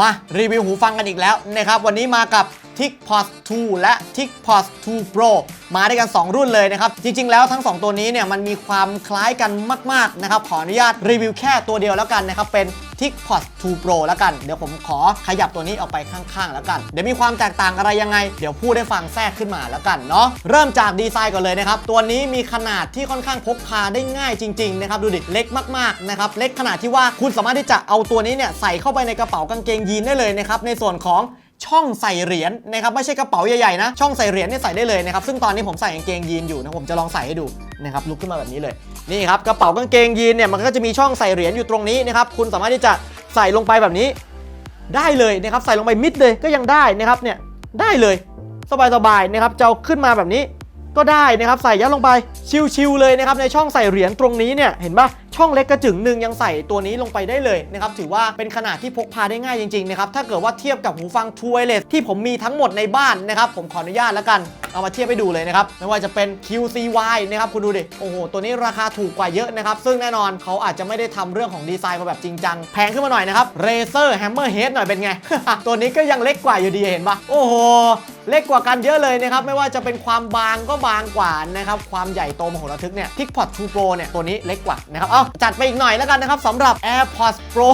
มารีวิวหูฟังกันอีกแล้วนะครับวันนี้มากับ t i c p o s 2 และ t i c p o s 2 Pro มาด้วยกัน 2 รุ่นเลยนะครับ จริง ๆ แล้วทั้ง 2 ตัวนี้เนี่ยมันมีความคล้ายกันมาก ๆ นะครับ ขออนุญาตรีวิวแค่ตัวเดียวแล้วกันนะครับ เป็น t i c p o s 2 Pro แล้วกัน เดี๋ยวผมขอขยับตัวนี้ออกไปข้าง ๆ แล้วกัน เดี๋ยวมีความแตกต่างอะไรยังไง เดี๋ยวพูดได้ฟังแทรกขึ้นมาแล้วกันเนาะ เริ่มจากดีไซน์ก่อนเลยนะครับ ตัวนี้มีขนาดที่ค่อนข้างพกพาได้ง่ายจริง ๆ นะครับ ดูดิ เล็กมาก ๆ นะครับ เล็กขนาดที่ว่าคุณสามารถที่จะเอาตัวนี้เนี่ยใส่เข้าไปในกระเป๋ากางเกงยีนได้เลยนะครับ ในส่วนของ ช่องใส่เหรียญนะครับไม่ใช่กระเป๋าใหญ่ๆนะ ช่องใส่เหรียญเนี่ยใส่ได้เลยนะครับซึ่งตอนนี้ผมใส่กางเกงยีนอยู่นะผมจะลองใส่ให้ดูนะครับลุกขึ้นมาแบบนี้เลยนี่ครับกระเป๋ากางเกงยีนเนี่ยมันก็จะมีช่องใส่เหรียญอยู่ตรงนี้นะครับคุณสามารถที่จะใส่ลงไปแบบนี้ ได้เลยนะครับใส่ลงไปมิดเลยก็ยังได้นะครับเนี่ยได้เลย สบายๆนะครับจะขึ้นมาแบบนี้ ก็ได้นะครับใส่ยัดลงไปชิวๆเลยนะครับในช่องใส่เหรียญตรงนี้เนี่ยเห็นปะช่องเล็กกระจึงหนึ่งยังใส่ตัวนี้ลงไปได้เลยนะครับถือว่าเป็นขนาดที่พกพาได้ง่ายจริงๆนะครับถ้าเกิดว่าเทียบกับหูฟัง True Wireless ที่ผมมีทั้งหมดในบ้านนะครับผมขออนุญาตแล้วกันเอามาเทียบให้ดูเลยนะครับไม่ว่าจะเป็น QCY นะครับคุณดูดิโอ้โหตัวนี้ราคาถูกกว่าเยอะนะครับซึ่งแน่นอนเขาอาจจะไม่ได้ทำเรื่องของดีไซน์มาแบบจริงจังแพงขึ้นมาหน่อยนะครับ Razer Hammerhead หน่อยเป็นไง ตัวนี้ก็ยังเล็กกว่าอยู่ดีเห็นปะโอ้โห เล็กกว่ากันเยอะเลยนะครับ ไม่ว่าจะเป็นความบางก็บางกว่านะครับ ความใหญ่โตมโหฬารทึกเนี่ยทิกพอตทูโปรเนี่ย ตัวนี้เล็กกว่านะครับ เอาจัดไปอีกหน่อยแล้วกันนะครับสำหรับ AirPods Pro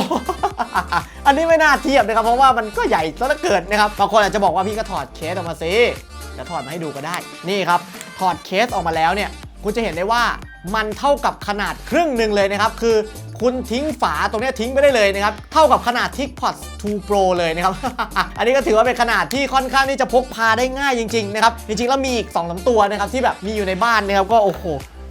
อันนี้ไม่น่าเทียบนะครับ เพราะว่ามันก็ใหญ่ซะเหลือเกินนะครับบางคนอาจจะบอกว่าพี่ก็ถอดเคสออกมาสิจะถอดมาให้ดูก็ได้ นี่ครับ ถอดเคสออกมาแล้วเนี่ย คุณจะเห็นได้ว่ามันเท่ากับขนาดครึ่งหนึ่งเลยนะครับ คือคุณทิ้งฝาตรงนี้ทิ้งไปได้เลยนะครับ เท่ากับขนาด TicPod 2 Pro เลยนะครับ อันนี้ก็ถือว่าเป็นขนาดที่ค่อนข้างที่จะพกพาได้ง่ายจริงๆนะครับ จริงๆ แล้วมีอีก2อสตัวนะครับที่แบบมีอยู่ในบ้านนะครับก็โอ้โห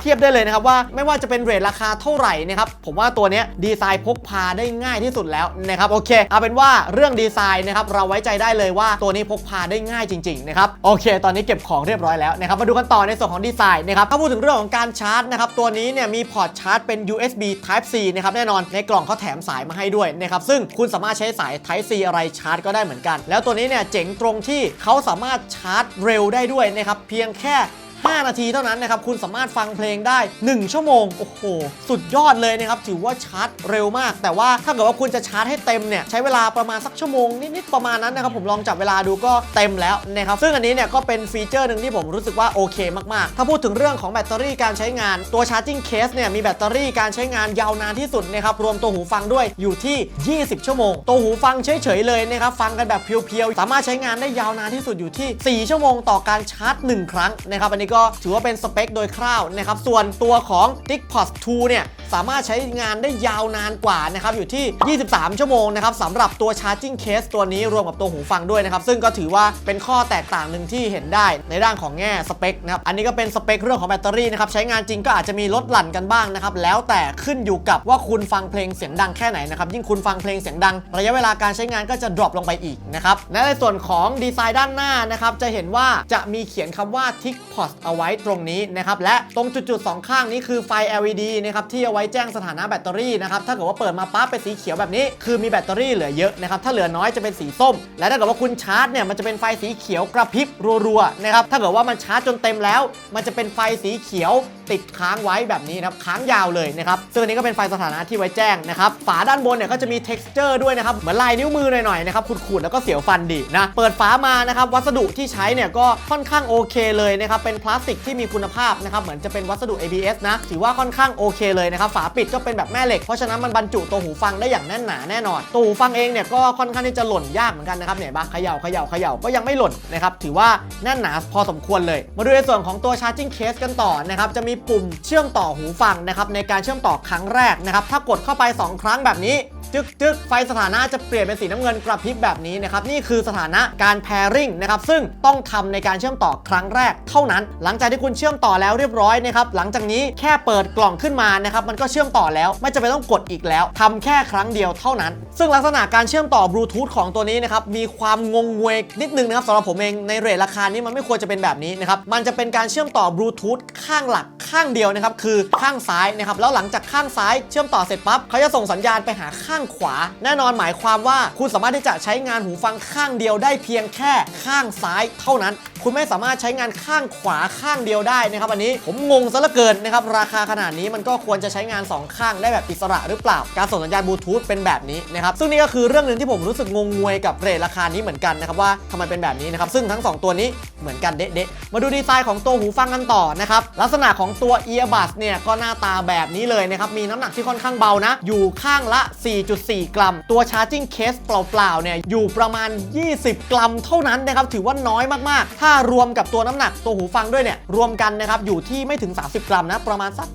ทียบได้เลยนะครับว่าไม่ว่าจะเป็นเรทราคาเท่าไหร่นะครับผมว่าตัวนี้ดีไซน์พกพาได้ง่ายที่สุดแล้วนะครับโอเคเอาเป็นว่าเรื่องดีไซน์นะครับเราไว้ใจได้เลยว่าตัวนี้พกพาได้ง่ายจริงๆนะครับโอเค ตอนนี้เก็บของเรียบร้อยแล้วนะครับมาดูกันต่อในส่วนของดีไซน์นะครับถ้าพูดถึงเรื่องของการชาร์จนะครับตัวนี้เนี่ยมีพอร์ตชาร์จเป็น USB Type C นะครับแน่นอนในกล่องเขาแถมสายมาให้ด้วยนะครับซึ่งคุณสามารถใช้สาย Type C อะไรชาร์จก็ได้เหมือนกัน แล้วตัวนี้เนี่ยเจ๋งตรงที่เขาสามารถชาร์จเร็วได้ด้วยนะครับเพียงแค่ 5 นาทีเท่านั้นนะครับ คุณสามารถฟังเพลงได้ 1 ชั่วโมง โอ้โห สุดยอดเลยนะครับ ถือว่าชาร์จเร็วมาก แต่ว่าถ้าเกิดว่าคุณจะชาร์จให้เต็มเนี่ย ใช้เวลาประมาณสักชั่วโมงนิดๆประมาณนั้นนะครับ ผมลองจับเวลาดูก็เต็มแล้วนะครับ ซึ่งอันนี้เนี่ยก็เป็นฟีเจอร์หนึ่งที่ผมรู้สึกว่าโอเคมากๆ ถ้าพูดถึงเรื่องของแบตเตอรี่การใช้งานตัว Charging Case เนี่ยมีแบตเตอรี่การใช้งานยาวนานที่สุดนะครับรวมตัวหูฟังด้วยอยู่ที่ 20 ชั่วโมง ตัวหูฟังเฉยๆเลยนะครับฟังกันแบบเพียวๆสามารถใช้งานได้ยาวนานที่สุดอยู่ที่ 4 ชั่วโมงต่อการชาร์จ 1 ครั้งนะครับอันนี้ก็ถือว่าเป็นสเปคโดยคร่าวนะครับ ส่วนตัวของ t i c p o d 2 เนี่ย สามารถใช้งานได้ยาวนานกว่านะครับ อยู่ที่ 23 ชั่วโมงนะครับสำหรับตัว Charging Case ตัวนี้รวมกับตัวหูฟังด้วยนะครับ ซึ่งก็ถือว่าเป็นข้อแตกต่างหนึ่งที่เห็นได้ในด้านของแง่สเปคนะครับ อันนี้ก็เป็นสเปคเรื่องของแบตเตอรี่นะครับ ใช้งานจริงก็อาจจะมีลดหลั่นกันบ้างนะครับ แล้วแต่ขึ้นอยู่กับว่าคุณฟังเพลงเสียงดังแค่ไหนนะครับ ยิ่งคุณฟังเพลงเสียงดัง ระยะเวลาการใช้งานก็จะดรอปลงไปอีกนะครับ และในส่วนของดีไซน์ด้านหน้านะครับ จะเห็นว่าจะมีเขียนคำว่า TicPod เอาไว้ตรงนี้นะครับและตรงจุดๆสองข้างนี้คือไฟ LED นะครับที่เอาไว้แจ้งสถานะแบตเตอรี่นะครับถ้าเกิดว่าเปิดมาปั๊บเป็นสีเขียวแบบนี้ คือมีแบตเตอรี่เหลือเยอะนะครับถ้าเหลือน้อยจะเป็นสีส้ม และถ้าเกิดว่าคุณชาร์จเนี่ยมันจะเป็นไฟสีเขียวกระพริบรัวๆนะครับถ้าเกิดว่ามันชาร์จจนเต็มแล้ว มันจะเป็นไฟสีเขียวติดค้างไว้แบบนี้นะครับค้างยาวเลยนะครับซึ่งอันนี้ก็เป็นไฟสถานะที่ไว้แจ้งนะครับฝาด้านบนเนี่ยก็จะมี texture ด้วยนะครับเหมือนลายนิ้วมือหน่อยๆนะครับขูดๆแล้วก็เสียวฟันดีนะเปิดฝามานะครับวัสดุที่ใช้เนี่ยก็ค่อนข้างโอเคเลยนะครับเป็นพลาสติกที่มีคุณภาพนะครับเหมือนจะเป็นวัสดุ ABS นะถือว่าค่อนข้างโอเคเลยนะครับฝาปิดก็เป็นแบบแม่เหล็กเพราะฉะนั้นมันบรรจุตัวหูฟังได้อย่างแน่นหนาแน่นอนตัวหูฟังเองเนี่ยก็ค่อนข้างที่จะหล่นยากเหมือนกันนะครับเนี่ยบ้าเขย่าเขย่าเขย่าก็ยังไม่หล่นนะครับถือว่าแน่นหนาพอสมควรเลย มาดูในส่วนของตัว charging case กันต่อนะครับจะมีปุ่มเชื่อมต่อหูฟังนะครับในการเชื่อมต่อครั้งแรกนะครับถ้ากดเข้าไป 2 ครั้งแบบนี้จึ๊กจึ๊กไฟสถานะจะเปลี่ยนเป็นสีน้ำเงินกระพริบแบบนี้นะครับนี่คือสถานะการ pairing นะครับซึ่งต้องทำในการเชื่อมต่อครั้งแรกเท่านั้นหลังจากที่คุณเชื่อมต่อแล้วเรียบร้อยนะครับหลังจากนี้แค่เปิดกล่องขึ้นมานะครับมันก็เชื่อมต่อแล้วไม่จำเป็นต้องกดอีกแล้วทำแค่ครั้งเดียวเท่านั้น ซึ่งลักษณะการเชื่อมต่อบลูทูธของตัวนี้นะครับมีความงงงวยนิดนึงนะครับสำหรับผมเองในเรทราคานี้มันไม่ควรจะเป็นแบบนี้นะครับมันจะเป็นการเชื่อมต่อบลูทูธข้างหลักข้างเดียวนะครับคือข้างซ้ายนะครับแล้วหลังจากข้างซ้ายเชื่อมต่อเสร็จปั๊บเขาจะส่งสัญญาณไปหาข้างขวา แน่นอนหมายความว่าคุณสามารถที่จะใช้งานหูฟังข้างเดียวได้เพียงแค่ข้างซ้าย เท่านั้น คุณไม่สามารถใช้งานข้างขวาข้างเดียวได้นะครับอันนี้ผมงงซะเหลือเกินนะครับราคาขนาดนี้มันก็ควรจะใช้งาน 2 ข้างได้แบบอิสระหรือเปล่า การส่งสัญญาณบลูทูธเป็นแบบนี้นะครับซึ่งนี่ก็คือเรื่องหนึ่งที่ผมรู้สึกงงงวยกับเรทราคานี้เหมือนกันนะครับว่าทำไมเป็นแบบนี้นะครับซึ่งทั้ง 2 ตัวนี้เหมือนกันเด๊ะๆมาดูดีไซน์ของตัวหูฟังกันต่อนะครับลักษณะของตัว earbus เนี่ยก็หน้าตาแบบนี้เลยนะครับมีน้ำหนักที่ค่อนข้างเบานะ อยู่ข้างละ 4.4 กรัม ตัว charging case เปล่าๆเนี่ยอยู่ประมาณ 20 กรัมเท่านั้นนะครับถือว่าน้อยมากๆ ถ้ารวมกับตัวน้ำหนักตัวหูฟังด้วยเนี่ยรวมกันนะครับอยู่ที่ไม่ถึง 30 กรัมนะประมาณสัก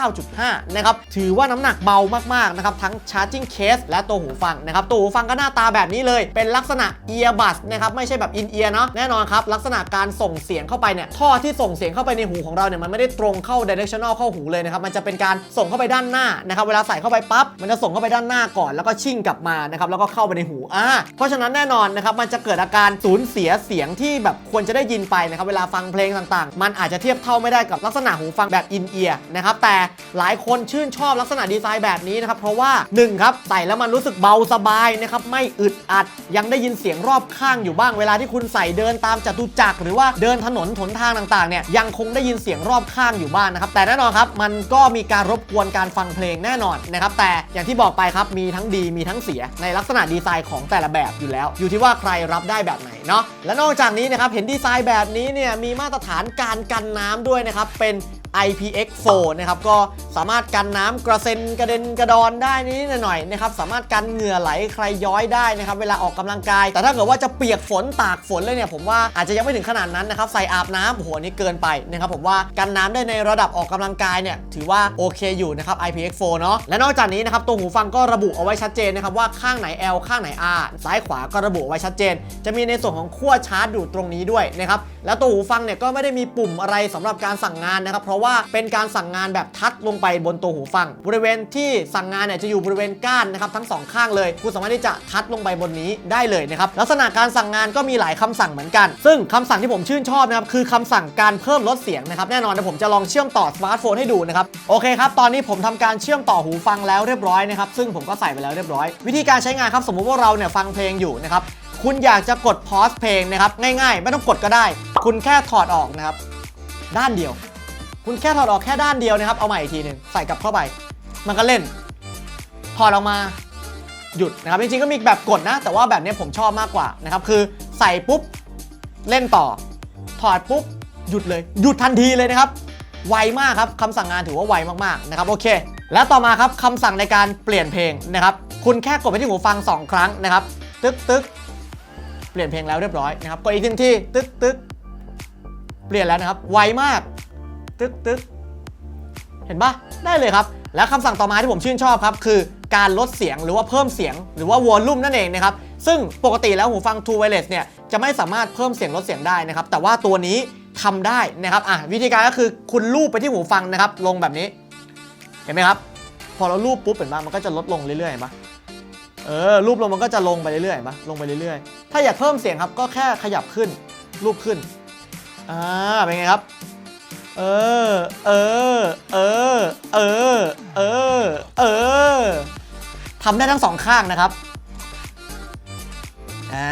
29.5 นะครับถือว่าน้ำหนักเบามากๆนะครับทั้ง charging case และตัวหูฟังนะครับตัวหูฟังก็หน้าตาแบบนี้เลย เป็นลักษณะ earbus นะครับไม่ใช่แบบ in ear เนาะแน่นอนครับลักษณะการส่งเสียงเข้าไปเนี่ยท่อที่ส่งเสียงเข้าไปในหูของเราเนี่ยมันไม่ได้ตรงเข้า directional เข้าหูเลยนะครับมันจะเป็นการส่งเข้าไปด้านหน้านะครับเวลาใส่เข้าไปปั๊บมันจะส่งเข้าไปด้านหน้าก่อน แล้วก็ชิ่งกลับมานะครับแล้วก็เข้าไปในหูอ่าเพราะฉะนั้นแน่นอนนะครับมันจะเกิดอาการสูญเสียเสียงที่แบบควรจะได้ยินไปนะครับเวลาฟังเพลงต่างๆ มันอาจจะเทียบเท่าไม่ได้กับลักษณะหูฟังแบบ in ear นะครับ แต่หลายคนชื่นชอบลักษณะดีไซน์แบบนี้นะครับ เพราะว่าหนึ่งครับ ใส่แล้วมันรู้สึกเบาสบายนะครับ ไม่อึดอัด ยังได้ยินเสียงรอบข้างอยู่บ้าง เวลาที่คุณใส่เดินตามจตุจักรหรือว่าเดินถนนหนทางต่างๆเนี่ยยังคงได้ยินเสียงรอบข้างอยู่บ้างนะครับ แต่แน่นอนครับมันก็มีการรบกวนการฟังเพลงแน่นอนนะครับ แต่อย่างที่บอกไปครับมีทั้งดีมีทั้งเสียในลักษณะดีไซน์ของแต่ละแบบอยู่แล้ว อยู่ที่ว่าใครรับได้แบบไหน เนาะและนอกจากนี้นะครับเห็นดีไซน์แบบนี้เนี่ยมีมาตรฐานการกันน้ำด้วยนะครับเป็น IPX4 นะครับก็สามารถกันน้ำกระเซ็นกระเด็นกระดอนได้นิดหน่อยนะครับสามารถกันเหงื่อไหลใครย้อยได้นะครับเวลาออกกำลังกาย แต่ถ้าเกิดว่าจะเปียกฝนตากฝนเลยเนี่ยผมว่าอาจจะยังไม่ถึงขนาดนั้นนะครับใส่อาบน้ำโอ้โหอันนี้เกินไปนะครับผมว่ากันน้ำได้ในระดับออกกำลังกายเนี่ยถือว่าโอเคอยู่นะครับ IPX4 เนาะและนอกจากนี้นะครับตัวหูฟังก็ระบุเอาไว้ชัดเจนนะครับว่าข้างไหน L ข้างไหน R ซ้ายขวาก็ระบุไว้ชัดเจน จะมีในส่วนของขั้วชาร์จอยู่ตรงนี้ด้วยนะครับแล้วตัวหูฟังเนี่ยก็ไม่ได้มีปุ่มอะไรสำหรับการสั่งงานนะครับเพราะว่าเป็นการสั่งงานแบบทัดลงไปบนตัวหูฟัง บริเวณที่สั่งงานเนี่ยจะอยู่บริเวณก้านนะครับทั้งสองข้างเลยคุณสามารถที่จะทัดลงไปบนนี้ได้เลยนะครับลักษณะการสั่งงานก็มีหลายคำสั่งเหมือนกัน ซึ่งคำสั่งที่ผมชื่นชอบนะครับคือคำสั่งการเพิ่มลดเสียงนะครับแน่นอนเดี๋ยวผมจะลองเชื่อมต่อสมาร์ทโฟนให้ดูนะครับโอเคครับตอนนี้ผมทำการเชื่อมต่อหูฟังแล้วเรียบร้อยนะครับซึ่งผมก็ใส่ไปแล้วเรียบร้อย วิธีการใช้งานครับสมมุติว่าเราเนี่ยฟังเพลงอยู่นะครับคุณอยากจะกดพอสเพลงนะครับง่ายๆ ไม่ต้องกดก็ได้ คุณแค่ถอดออกนะครับด้านเดียว คุณแค่ถอดออกแค่ด้านเดียวนะครับ เอาใหม่อีกทีหนึ่งใส่กลับเข้าไป มันก็เล่น ถอดออกมาหยุดนะครับ จริงๆ ก็มีแบบกดนะ แต่ว่าแบบนี้ผมชอบมากกว่านะครับ คือใส่ปุ๊บเล่นต่อ ถอดปุ๊บหยุดเลย หยุดทันทีเลยนะครับ ไวมากครับคำสั่งงานถือว่าไวมากๆนะครับ โอเค แล้วต่อมาครับคำสั่งในการเปลี่ยนเพลงนะครับ คุณแค่กดไปที่หูฟัง 2 ครั้งนะครับ ตึ๊กตึ๊กเปลี่ยนเพลงแล้วเรียบร้อยนะครับ กดอีกหนึ่งที่ตึ๊กตึ๊กเปลี่ยนแล้วนะครับ ไวมาก ตึ๊กตึ๊กเห็นปะได้เลยครับ แล้วคำสั่งต่อมาที่ผมชื่นชอบครับ คือการลดเสียงหรือว่าเพิ่มเสียงหรือว่าวอลลุ่มนั่นเองนะครับ ซึ่งปกติแล้วหูฟัง True Wireless เนี่ยจะไม่สามารถเพิ่มเสียงลดเสียงได้นะครับ แต่ว่าตัวนี้ทำได้นะครับอะวิธีการก็คือคุณลูบไปที่หูฟังนะครับ ลงแบบนี้ เห็นไหมครับ พอเราลูบปุ๊บเห็นปะมันก็จะลดลงเรื่อยๆเห็นปะเออรูปลงมันก็จะลงไปเรื่อยๆเห็นปะลงไปเรื่อยๆ ถ้าอยากเพิ่มเสียงครับก็แค่ขยับขึ้นรูปขึ้น อ่า เป็นไงครับ เออ เออ เออ เออ เออ เออทำได้ทั้งสองข้างนะครับอ่า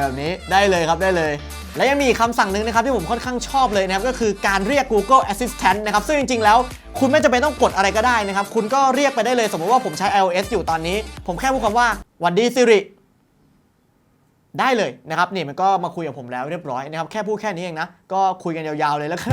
แบบนี้ได้เลยครับได้เลย และยังมีคำสั่งหนึ่งนะครับที่ผมค่อนข้างชอบเลยนะครับ ก็คือการเรียก Google Assistant นะครับ ซึ่งจริง ๆ แล้ว คุณไม่จำเป็นต้องกดอะไรก็ได้นะครับ คุณก็เรียกไปได้เลย สมมติว่าผมใช้ iOS อยู่ตอนนี้ ผมแค่พูดคำว่าวันดีซิริได้เลยนะครับ นี่มันก็มาคุยกับผมแล้วเรียบร้อยนะครับ แค่พูดแค่นี้เองนะ ก็คุยกันยาวๆเลยแล้วกัน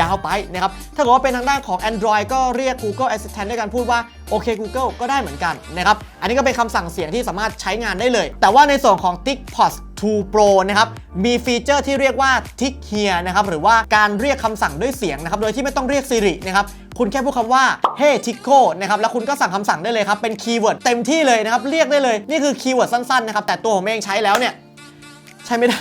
ยาวไปนะครับ ถ้าเกิดว่าเป็นทางด้านของ Android ก็เรียก Google Assistant ด้วยการพูดว่าโอเค Google ก็ได้เหมือนกันนะครับ อันนี้ก็เป็นคำสั่งเสียงที่สามารถใช้งานได้เลย แต่ว่าในส่วนของ TicPod 2 Pro นะครับ มีฟีเจอร์ที่เรียกว่า Tick Here นะครับ หรือว่าการเรียกคำสั่งด้วยเสียงนะครับ โดยที่ไม่ต้องเรียก Siri นะครับคุณแค่พูดคำว่า Hey Tico นะครับ แล้วคุณก็สั่งคำสั่งได้เลยครับ เป็นคีย์เวิร์ดเต็มที่เลยนะครับ เรียกได้เลย นี่คือคีย์เวิร์ดสั้นๆนะครับ แต่ตัวผมเองใช้แล้วเนี่ย ใช้ไม่ได้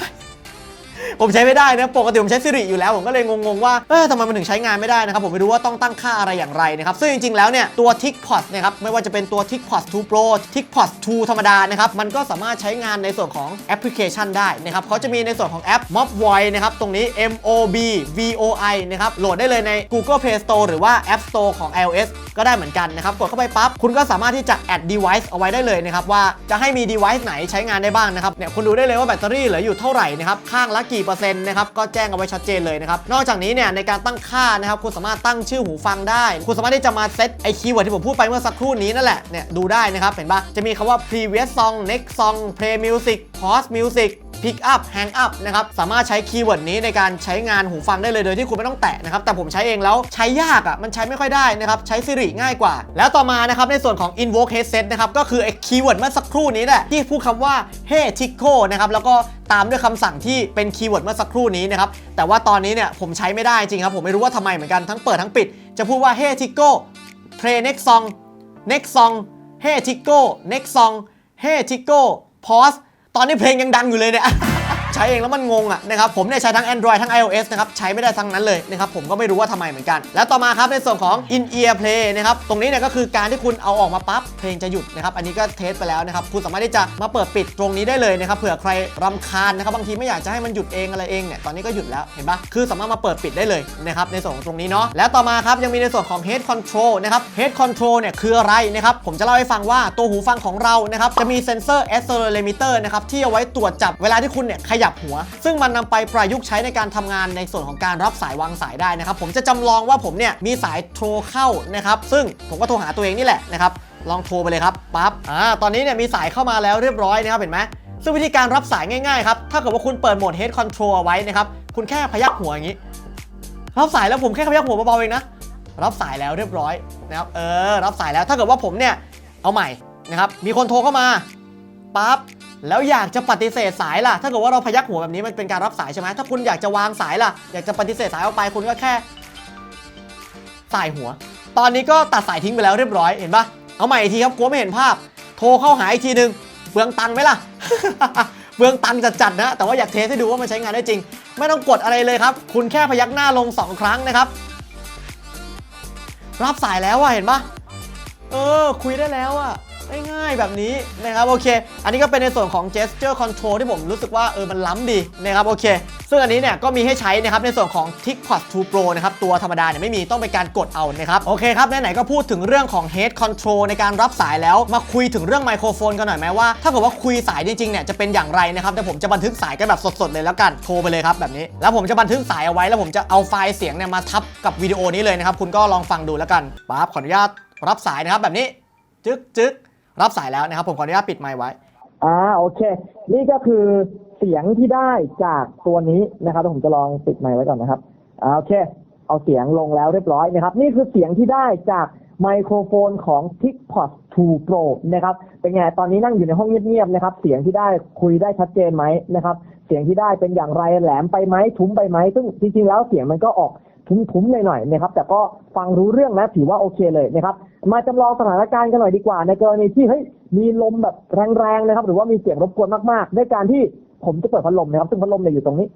ผมใช้ไม่ได้นะปกติผมใช้ Siri อยู่แล้ว ผมก็เลยงงๆว่าเอ๊ะทำไมมันถึงใช้งานไม่ได้นะครับผมไม่รู้ว่าต้องตั้งค่าอะไรอย่างไรนะครับซึ่งจริงๆแล้วเนี่ยตัว TicPod นะครับไม่ว่าจะเป็นตัว TicPod 2 Pro TicPod 2ธรรมดานะครับมันก็สามารถใช้งานในส่วนของแอปพลิเคชันได้นะครับเขาจะมีในส่วนของแอป Mob Voice นะครับตรงนี้ M O B V O I นะครับโหลดได้เลยใน Google Play Store หรือว่า App Store ของ iOS ก็ได้เหมือนกันนะครับกดเข้าไปปั๊บคุณก็สามารถที่จะ add device เอาไว้ได้เลยนะครับว่าจะให้มี device ไหนใช้งานได้บ้างนะครับเนี่ยคุณดูได้เลยว่าแบตเตอรี่เหลืออยู่เท่าไหร่นะครับข้างละกีเปอร์เซ็นต์นะครับก็แจ้งเอาไว้ชัดเจนเลยนะครับนอกจากนี้เนี่ยในการตั้งค่านะครับคุณสามารถตั้งชื่อหูฟังได้ คุณสามารถที่จะมาเซตไอคีย์เวิร์ดที่ผมพูดไปเมื่อสักครู่นี้นั่นแหละเนี่ยดูได้นะครับเห็นปะจะมีคำว่า previous song next song play music pause music pick up hang up นะครับสามารถใช้คีย์เวิร์ดนี้ในการใช้งานหูฟังได้เลยโดยที่คุณไม่ต้องแตะนะครับแต่ผมใช้เองแล้วใช้ยากอะ่ะมันใช้ไม่ค่อยได้นะครับใช้ Siri ง่ายกว่า แล้วต่อมานะครับในส่วนของ invoke headset นะครับก็คือไอ้คีย์เวิร์ดเมื่อสักครู่นี้แหละที่พูดคำว่า hey tico นะครับแล้วก็ตามด้วยคำสั่งที่เป็นคีย์เวิร์ดเมื่อสักครู่นี้นะครับ แต่ว่าตอนนี้เนี่ยผมใช้ไม่ได้จริงครับ ผมไม่รู้ว่าทำไมเหมือนกันทั้งเปิดทั้งปิด จะพูดว่า hey tico play next song next song hey tico next song hey tico pause ตอนนี้เพลงยังดังอยู่เลยเนี่ย ใช้เองแล้วมันงงอะนะครับผมเนี่ยใช้ทั้ง Android ทั้ง iOS นะครับใช้ไม่ได้ทั้งนั้นเลยนะครับผมก็ไม่รู้ว่าทำไมเหมือนกัน แล้วต่อมาครับในส่วนของ in ear play นะครับตรงนี้เนี่ยก็คือการที่คุณเอาออกมาปั๊บเพลงจะหยุดนะครับอันนี้ก็เทสไปแล้วนะครับคุณสามารถที่จะมาเปิดปิดตรงนี้ได้เลยนะครับเผื่อใครรำคาญนะครับบางทีไม่อยากจะให้มันหยุดเองอะไรเองเนี่ยตอนนี้ก็หยุดแล้วเห็นปะคือสามารถมาเปิดปิดได้เลยนะครับในส่วนของตรงนี้เนาะแล้วต่อมาครับยังมีในส่วนของ head control นะครับ head control เนี่ยคืออะไรนะครับผมจะเล่าให้ฟังว่าตัวหูฟังของเรานะครับจะมีเซนเซอร์ accelerometer นะครับที่เอาไว้ตรวจจับเวลาที่คุณเนี่ยขยบหัว ซึ่งมันนำไปประยุกต์ใช้ในการทำงานในส่วนของการรับสายวางสายได้นะครับผมจะจำลองว่าผมเนี่ยมีสายโทรเข้านะครับซึ่งผมก็โทรหาตัวเองนี่แหละนะครับลองโทรไปเลยครับปั๊บอ่าตอนนี้เนี่ยมีสายเข้ามาแล้วเรียบร้อยนะครับเห็นไหมซึ่งวิธีการรับสายง่ายๆครับถ้าเกิดว่าคุณเปิดโหมด head control เอาไว้นะครับคุณแค่พยักหัวอย่างนี้ รับสายแล้วผมแค่พยักหัวเบาๆเองนะรับสายแล้วเรียบร้อยนะครับเออรับสายแล้วถ้าเกิดว่าผมเนี่ยเอาใหม่นะครับมีคนโทรเข้ามาปั๊บ แล้วอยากจะปฏิเสธสายล่ะ ถ้าเกิดว่าเราพยักหัวแบบนี้มันเป็นการรับสายใช่ไหมถ้าคุณอยากจะวางสายล่ะ อยากจะปฏิเสธสายออกไปคุณก็แค่สายหัว ตอนนี้ก็ตัดสายทิ้งไปแล้วเรียบร้อยเห็นปะเอาใหม่อีกทีครับกลัวไม่เห็นภาพ โทรเข้าหาอีกทีหนึ่งเปลืองตังไหมล่ะเปลืองตังค์จัดๆนะ แต่ว่าอยากเทสให้ดูว่ามันใช้งานได้จริง ไม่ต้องกดอะไรเลยครับ คุณแค่พยักหน้าลง 2 ครั้งนะครับ รับสายแล้วอะเห็นปะเออ คุยได้แล้วอะ ง่ายๆแบบนี้นะครับโอเค อันนี้ก็เป็นในส่วนของ gesture control ที่ผมรู้สึกว่าเออมันล้ำดีนะครับโอเค ซึ่งอันนี้เนี่ยก็มีให้ใช้นะครับในส่วนของ TicPod 2 Pro นะครับตัวธรรมดาเนี่ยไม่มีต้องเป็นการกดเอานะครับโอเคครับไหนๆก็พูดถึงเรื่องของ head control ในการรับสายแล้วมาคุยถึงเรื่องไมโครโฟนกันหน่อยไหมว่า ถ้าเกิดว่าคุยสายจริงๆเนี่ยจะเป็นอย่างไรนะครับเดี๋ยวผมจะบันทึกสายกันแบบสดๆเลยแล้วกันโทรไปเลยครับแบบนี้ แล้วผมจะบันทึกสายเอาไว้ แล้วผมจะเอาไฟล์เสียงเนี่ยมาทับกับวิดีโอนี้เลยนะครับคุณก็ลองฟังดูแล้วกันปั๊บขออนุญาตรับสายนะครับแบบนี้จึ๊กจึ๊ก รับสายแล้วนะครับ ผมขออนุญาตปิดไมค์ไว้ อ่าโอเค นี่ก็คือเสียงที่ได้จากตัวนี้นะครับผมจะลองปิดไมค์ไว้ก่อนนะครับอ่าโอเค เอาเสียงลงแล้วเรียบร้อยนะครับ นี่คือเสียงที่ได้จากไมโครโฟนของ TicPod 2 Pro นะครับ เป็นไง ตอนนี้นั่งอยู่ในห้องเงียบๆนะครับ เสียงที่ได้คุยได้ชัดเจนไหมนะครับ เสียงที่ได้เป็นอย่างไรแหลมไปไหมทุ้มไปไหม ซึ่งจริงๆแล้วเสียงมันก็ออก ทุ้มๆหน่อยๆนะครับ แต่ก็ฟังรู้เรื่องนะถือว่าโอเคเลยนะครับ มาจำลองสถานการณ์กันหน่อยดีกว่า ในกรณีที่เฮ้ยมีลมแบบแรงๆนะครับ หรือว่ามีเสียงรบกวนมากๆด้วยการที่ผมจะเปิดพัดลมนะครับ ซึ่งพัดลมเนี่ยอยู่ตรงนี้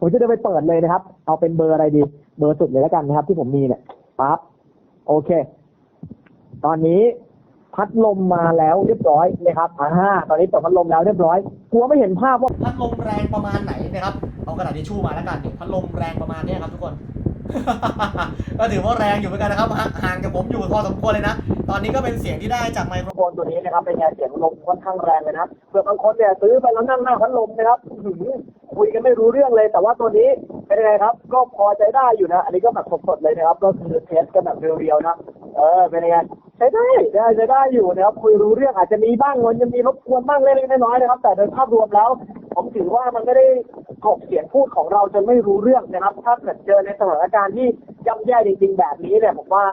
ผมจะเดินไปเปิดเลยนะครับ เอาเป็นเบอร์อะไรดี เบอร์สุดเลยแล้วกันนะครับ ที่ผมมีเนี่ยปั๊บโอเค ตอนนี้ พัดลมมาแล้วเรียบร้อยนะครับอ่าตอนนี้เปิดพัดลมแล้วเรียบร้อยกลัวไม่เห็นภาพว่าพัดลมแรงประมาณไหนนะครับเอากระดาษทิชชู่มาแล้วกันนี่พัดลมแรงประมาณเนี้ยครับทุกคน ก็ถือว่าแรงอยู่เหมือนกันนะครับห่างห่างกับผมอยู่พอสมควรเลยนะตอนนี้ก็เป็นเสียงที่ได้จากไมโครโฟนตัวนี้นะครับเป็นไงเสียงลมค่อนข้างแรงเลยนะครับเผื่อบางคนเนี่ยซื้อไปแล้วนั่งหน้าพัดลมนะครับอื้อหือคุยกันไม่รู้เรื่องเลย แต่ว่าตัวนี้เป็นยังไงครับ ก็พอใจได้อยู่นะ อันนี้ก็แบบสดๆเลยนะครับ ก็คือเทสกันแบบเรียวๆนะ เออเป็นยังไงใช้ได้ได้ใช้ได้อยู่นะครับคุยรู้เรื่องอาจจะมีบ้างมันจะมีรบกวนบ้างเล็กๆน้อยๆนะครับ แต่โดยภาพรวมแล้ว ผมถือว่ามันไม่ได้กบเสียงพูดของเราจนไม่รู้เรื่องนะครับ ถ้าเกิดเจอในสถานการณ์ที่ย่ำแย่จริงๆแบบนี้เนี่ยผมว่า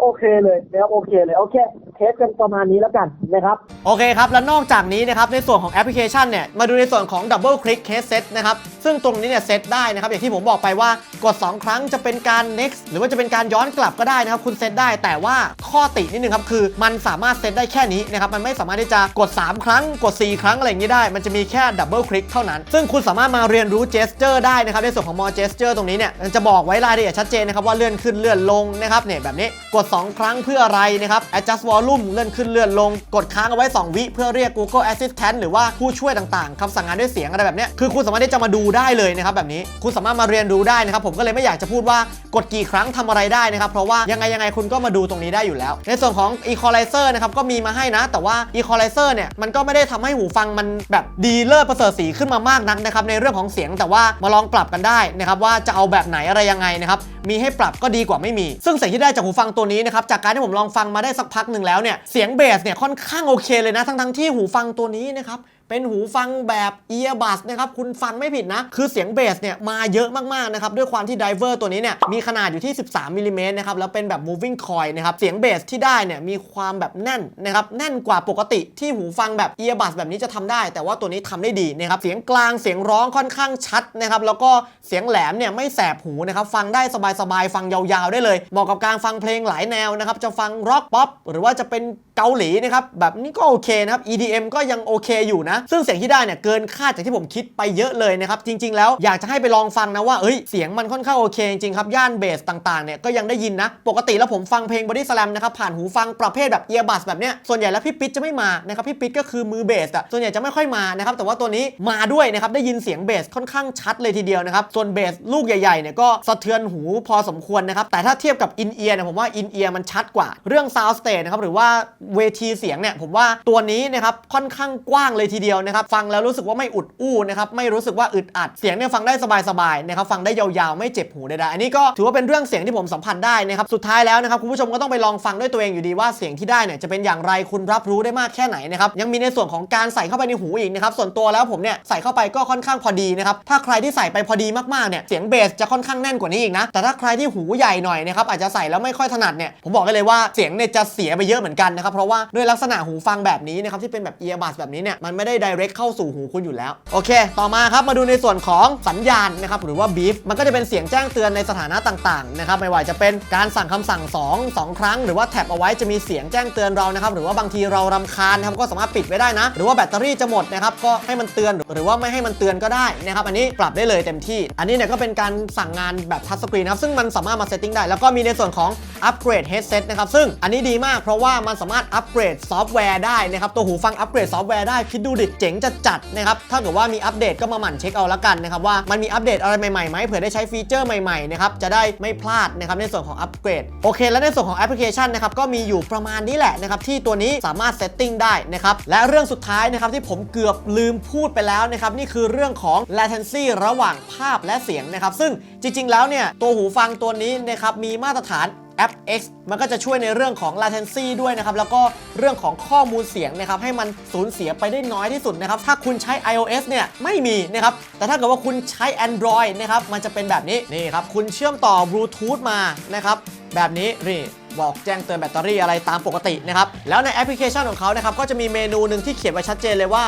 โอเคเลยนะครับโอเคเลยโอเค เทสกันประมาณนี้แล้วกันนะครับ โอเคครับ และนอกจากนี้นะครับ ในส่วนของแอปพลิเคชันเนี่ย มาดูในส่วนของ Double Click Case Set นะครับ ซึ่งตรงนี้เนี่ยเซตได้นะครับ อย่างที่ผมบอกไปว่ากด 2 ครั้งจะเป็นการ next หรือว่าจะเป็นการย้อนกลับก็ได้นะครับ คุณเซตได้ แต่ว่าข้อตินิดนึงครับ คือมันสามารถเซตได้แค่นี้นะครับ มันไม่สามารถที่จะกด 3 ครั้ง กด 4 ครั้งอะไรอย่างนี้ได้ มันจะมีแค่ Double Click เท่านั้น ซึ่งคุณสามารถมาเรียนรู้ gesture ได้นะครับ ในส่วนของ more gesture ตรงนี้เนี่ย มันจะบอกไว้รายละเอียดชัดเจนนะครับว่าเลื่อนขึ้นเลื่อนลงนะครับเนี่ยแบบนี้กด 2 ครั้งเพื่ออะไรนะครับ adjust volume ลุ่มเลื่อนขึ้นเลื่อนลง กดค้างเอาไว้ 2 วิเพื่อเรียก Google Assistant หรือว่าผู้ช่วยต่างๆคำสั่งงานด้วยเสียงอะไรแบบนี้คือคุณสามารถที่จะมาดูได้เลยนะครับแบบนี้คุณสามารถมาเรียนรู้ได้นะครับผมก็เลยไม่อยากจะพูดว่ากดกี่ครั้งทำอะไรได้นะครับเพราะว่ายังไงยังไงคุณก็มาดูตรงนี้ได้อยู่แล้ว ในส่วนของ Equalizer นะครับก็มีมาให้นะ แต่ว่า Equalizer เนี่ยมันก็ไม่ได้ทำให้หูฟังมันแบบดีเลิศประเสริฐสีขึ้นมามากนักนะครับในเรื่องของเสียงแต่ว่ามาลองปรับกันได้นะครับว่าจะเอาแบบไหนอะไรยังไงนะครับมีให้ปรับก็ดีกว่าไม่มี ซึ่งเสียงที่ได้จากหูฟังตัวนี้นะครับจากการที่ผมลองฟังมาได้สักพักหนึ่งแล้วเนี่ยเสียงเบสเนี่ยค่อนข้างโอเคเลยนะทั้งๆที่หูฟังตัวนี้นะครับ เป็นหูฟังแบบเอียบัสนะครับคุณฟังไม่ผิดนะ คือเสียงเบสเนี่ยมาเยอะมากๆนะครับด้วยความที่ไดเวอร์ตัวนี้เนี่ยมีขนาดอยู่ที่ 13มิลลิเมตรนะครับแล้วเป็นแบบ moving coil นะครับเสียงเบสที่ได้เนี่ยมีความแบบแน่นนะครับแน่นกว่าปกติที่หูฟังแบบเอียบัสแบบนี้จะทำได้ แต่ว่าตัวนี้ทำได้ดีนะครับเสียงกลางเสียงร้องค่อนข้างชัดนะครับแล้วก็เสียงแหลมเนี่ยไม่แสบหูนะครับฟังได้สบายๆฟังยาวๆได้เลยเหมาะกับการฟังเพลงหลายแนวนะครับจะฟังร็อกป๊อปหรือว่าจะเป็นเกาหลีนะครับแบบนี้ก็โอเคนะครับ EDM ก็ยังโอเคอยู่นะซึ่งเสียงที่ได้เนี่ยเกินคาดจากที่ผมคิดไปเยอะเลยนะครับจริง ๆ แล้วอยากจะให้ไปลองฟังนะว่าเอ้ยเสียงมันค่อนข้างโอเคจริงๆครับย่านเบสต่างๆเนี่ยก็ยังได้ยินนะ ปกติแล้วผมฟังเพลงบอดี้สแลมนะครับผ่านหูฟังประเภทแบบเอียร์บัสแบบเนี้ยส่วนใหญ่แล้วพี่ปิ๊ดจะไม่มานะครับพี่ปิ๊ดก็คือมือเบสอะส่วนใหญ่จะไม่ค่อยมานะครับแต่ว่าตัวนี้มาด้วยนะครับได้ยินเสียงเบสค่อนข้างชัดเลยทีเดียวนะครับส่วนเบสลูกใหญ่ๆเนี่ยก็สะเทือนหูพอสมควรนะครับแต่ถ้าเทียบกับอินเอียร์เนี่ยผมว่าอินเอียร์มันชัดกว่าเรื่อง sound stage นะครับหรือว่าเวทีเสียงเนี่ยผมว่าตัวนี้นะครับค่อนข้างกว้างเลยทีเดียวนะครับฟังแล้วรู้สึกว่าไม่อุดอู้นะครับไม่รู้สึกว่าอึดอัดเสียงเนี่ยฟังได้สบายๆนะครับฟังได้ยาวๆ ไม่เจ็บหูใดๆอันนี้ก็ถือว่าเป็นเรื่องเสียงที่ผมสัมผัสได้นะครับสุดท้ายแล้วนะครับคุณผู้ชมก็ต้องไปลองฟังด้วยตัวเองอยู่ดีว่าเสียงที่ได้เนี่ยจะเป็นอย่างไรคุณรับรู้ได้มากแค่ไหนนะครับยังมีในส่วนของการใส่เข้าไปในหูอีกนะครับส่วนตัวแล้วผมเนี่ยใส่เข้าไปก็ค่อนข้างพอดีนะครับถ้าใครที่ใส่ไปพอดีมากๆเนี่ยเสียงเบสจะค่อนข้างแน่นกว่านี้อีกนะแต่ถ้าใครที่หูใหญ่หน่อยนะครับอาจจะใส่แล้วไม่ค่อยถนัดเนี่ยผมบอกได้เลยว่าเสียงเนี่ยจะเสียไปเยอะเหมือนกันนะครับเพราะว่าด้วยลักษณะหูฟังแบบนี้นะครับที่เป็นแบบเอียร์บัสแบบนี้เนี่ยมันไม่ได้ direct เข้าสู่หูคุณอยู่แล้ว โอเค ต่อมาครับมาดูในส่วนของสัญญาณนะครับหรือว่าบีฟมันก็จะเป็นเสียงแจ้งเตือนในสถานะต่างๆนะครับไม่ว่าจะเป็นการสั่งคำสั่ง 2 2 ครั้ง หรือว่าแท็บเอาไว้จะมีเสียงแจ้งเตือนเรานะครับหรือว่าบางทีเรารำคาญนะครับก็สามารถปิดไว้ได้นะ หรือว่าแบตเตอรี่จะหมดนะครับก็ให้มันเตือนหรือว่าไม่ให้มันเตือนก็ได้นะครับอันนี้ปรับได้เลยเต็มที่ อันนี้เนี่ยก็เป็นการสั่งงานแบบทัชสกรีนนะครับซึ่งมันสามารถมาเซตติ้งได้ แล้วก็มีในส่วนของอัปเกรดเฮดเซตนะครับซึ่งอันนี้ดีมากเพราะว่ามันสามารถอัปเกรดซอฟต์แวร์ได้นะครับตัวหูฟังอัปเกรดซอฟต์แวร์ได้คิดดูดิเจ๋งจะจัดนะครับถ้าเกิดว่ามีอัปเดตก็มาหมั่นเช็คเอาละกันนะครับว่ามันมีอัปเดตอะไรใหม่ๆไหมเผื่อได้ใช้ฟีเจอร์ใหม่ๆนะครับจะได้ไม่พลาดนะครับในส่วนของอัปเกรดโอเค และในส่วนของแอปพลิเคชันนะครับก็มีอยู่ประมาณนี้แหละนะครับที่ตัวนี้สามารถเซตติ้งได้นะครับและเรื่องสุดท้ายนะครับที่ผมเกือบลืมพูดไปแล้วนะครับนี่คือเรื่องของ latency ระหว่างภาพและเสียงนะครับซึ่งจริง ๆ แล้วเนี่ยตัวหูฟังตัวนี้นะครับมีมาตรฐาน แอป X มันก็จะช่วยในเรื่องของ latency ด้วยนะครับ แล้วก็เรื่องของข้อมูลเสียงนะครับ ให้มันสูญเสียไปได้น้อยที่สุดนะครับ ถ้าคุณใช้ iOS เนี่ยไม่มีนะครับ แต่ถ้าเกิดว่าคุณใช้ Android นะครับ มันจะเป็นแบบนี้ นี่ครับ คุณเชื่อมต่อบลูทูธมานะครับ แบบนี้ นี่บอกแจ้งเตือนแบตเตอรี่อะไรตามปกตินะครับ แล้วในแอปพลิเคชันของเขานะครับ ก็จะมีเมนูหนึ่งที่เขียนไว้ชัดเจนเลยว่า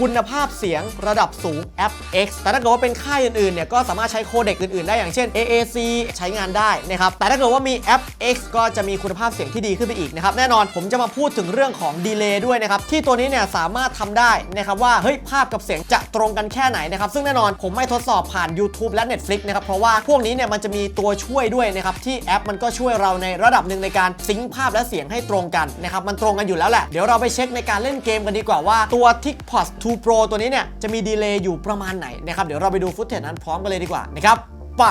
คุณภาพเสียงระดับสูงแอป X แต่ถ้าเกิดว่าเป็นค่ายอื่นๆเนี่ยก็สามารถใช้โคเด็กอื่นๆ ได้อย่างเช่น AAC ใช้งานได้นะครับ แต่ถ้าเกิดว่ามีแอป X ก็จะมีคุณภาพเสียงที่ดีขึ้นไปอีกนะครับ แน่นอนผมจะมาพูดถึงเรื่องของดีเลย์ด้วยนะครับ ที่ตัวนี้เนี่ยสามารถทำได้นะครับว่าเฮ้ยภาพกับเสียงจะตรงกันแค่ไหนนะครับ ซึ่งแน่นอนผมไม่ทดสอบผ่าน YouTube และ Netflix นะครับเพราะว่าพวกนี้เนี่ยมันจะมีตัวช่วยด้วยนะครับที่แอปมันก็ช่วยเราในระดับหนึ่งในการซิงภาพและเสียงให้ตรงกันนะครับมันตรงกันอยู่แล้วแหละเดี๋ยวเราไปเช็คในการเล่นเกมกันดีกว่าว่าตัว TicPod 2 Pro ตัวนี้เนี่ยจะมีดีเลย์อยู่ประมาณไหนนะครับเดี๋ยวเราไปดูฟุตเทจนั้นพร้อมกันเลยดีกว่านะครับไป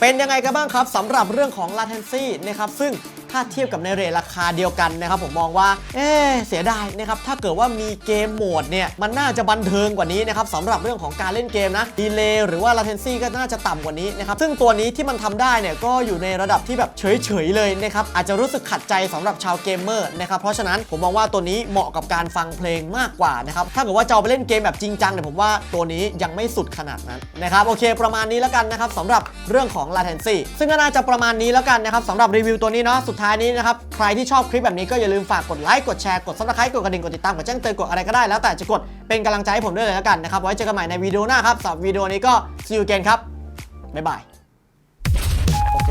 เป็นยังไงกันบ้างครับสำหรับเรื่องของ latency นะครับซึ่ง ถ้าเทียบกับในเรทราคาเดียวกันนะครับผมมองว่าเอ๊เสียดายนะครับถ้าเกิดว่ามีเกมโหมดเนี่ยมันน่าจะบันเทิงกว่านี้นะครับสำหรับเรื่องของการเล่นเกมนะดีเลย์หรือว่า latency ก็น่าจะต่ำกว่านี้นะครับซึ่งตัวนี้ที่มันทำได้เนี่ยก็อยู่ในระดับที่แบบเฉยๆเลยนะครับอาจจะรู้สึกขัดใจสำหรับชาวเกมเมอร์นะครับเพราะฉะนั้นผมมองว่าตัวนี้เหมาะกับการฟังเพลงมากกว่านะครับถ้าเกิดว่าจะเอาไปเล่นเกมแบบจริงจังเนี่ยผมว่าตัวนี้ยังไม่สุดขนาดนั้นนะครับโอเค ประมาณนี้แล้วกันนะครับสำหรับเรื่องของ latency ซึ่งก็น่าจะประมาณนี้แล้วกันนะครับสำหรับรีวิวตัวนี้เนาะสุดท้ายท้ายนี้นะครับ ใครที่ชอบคลิปแบบนี้ก็อย่าลืมฝากกดไลค์ กดแชร์ กดซับสไครต์กดกระดิ่ง กดติดตาม กดแจ้งเตือน กดอะไรก็ได้แล้วแต่จะกด เป็นกำลังใจให้ผมด้วยเลยแล้วกันนะครับ ไว้เจอกันใหม่ในวิดีโอหน้าครับสำหรับวิดีโอนี้ก็ see you again ครับ บ๊ายบาย โอเค